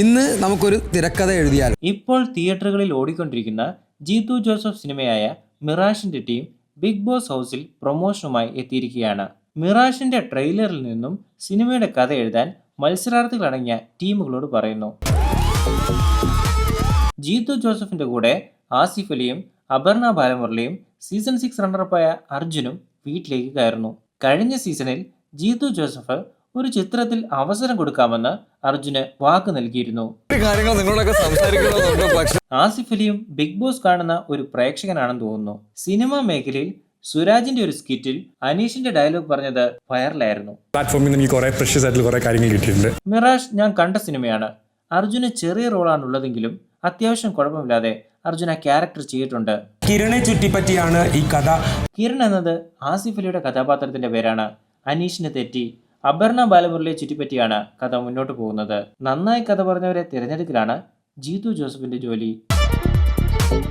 ഇന്ന് നമുക്കൊരു തിരക്കഥ എഴുതിയാൽ ഇപ്പോൾ തിയേറ്ററുകളിൽ ഓടിക്കൊണ്ടിരിക്കുന്ന ജീതു ജോസഫ് സിനിമയായ മിറാഷിന്റെ ടീം ബിഗ് ബോസ് ഹൗസിൽ പ്രൊമോഷനുമായി എത്തിയിരിക്കുകയാണ്. മിറാഷിന്റെ ട്രെയിലറിൽ നിന്നും സിനിമയുടെ കഥ എഴുതാൻ മത്സരാർത്ഥികളടങ്ങിയ ടീമുകളോട് പറയുന്നു. ജീതു ജോസഫിന്റെ കൂടെ ആസിഫ് അലിയും അപർണ ബാലമുരളിയും സീസൺ സിക്സ് റണ്ണറപ്പായ അർജുനും വീട്ടിലേക്ക് കയറുന്നു. കഴിഞ്ഞ സീസണിൽ ജീതു ജോസഫ് ഒരു ചിത്രത്തിൽ അവസരം കൊടുക്കാമെന്ന് അർജുന് വാക്ക് നൽകിയിരുന്നു. കാര്യങ്ങൾ നിങ്ങളൊക്കെ സംസാരിക്കണമെന്നുണ്ട് പക്ഷെ ആസിഫ് അലിയും ബിഗ് ബോസ് കാണുന്ന ഒരു പ്രേക്ഷകനാണെന്ന് തോന്നുന്നു. സിനിമാ മേഖലയിൽ സുരാജിന്റെ ഒരു സ്കിറ്റിൽ അനീഷിന്റെ ഡയലോഗ് പറഞ്ഞത് വൈറലായിരുന്നു. പ്ലാറ്റ്ഫോമിൽ നിന്ന് എനിക്ക് കുറേ പ്രഷ്യസ് ആയിട്ടുള്ള കുറേ കാര്യങ്ങൾ കിട്ടിയിട്ടുണ്ട്. മിറാഷ് ഞാൻ കണ്ട സിനിമയാണ്. അർജുന് ചെറിയ റോളാണ് ഉള്ളതെങ്കിലും അത്യാവശ്യം കുഴപ്പമില്ലാതെ അർജുന ക്യാരക്ടർ ചെയ്തിട്ടുണ്ട്. കിരണെ ചുറ്റിപ്പറ്റിയാണ് ഈ കഥ. കിരൺ എന്നത് ആസിഫ് അലിയുടെ കഥാപാത്രത്തിന്റെ പേരാണ്. അനീഷിന് തെറ്റി. അപർണ ബാലമുരളിയെ ചുറ്റിപ്പറ്റിയാണ് കഥ മുന്നോട്ട് പോകുന്നത്. നന്നായി കഥ പറഞ്ഞവരെ തിരഞ്ഞെടുക്കലാണ് ജീതു ജോസഫിന്റെ ജോലി.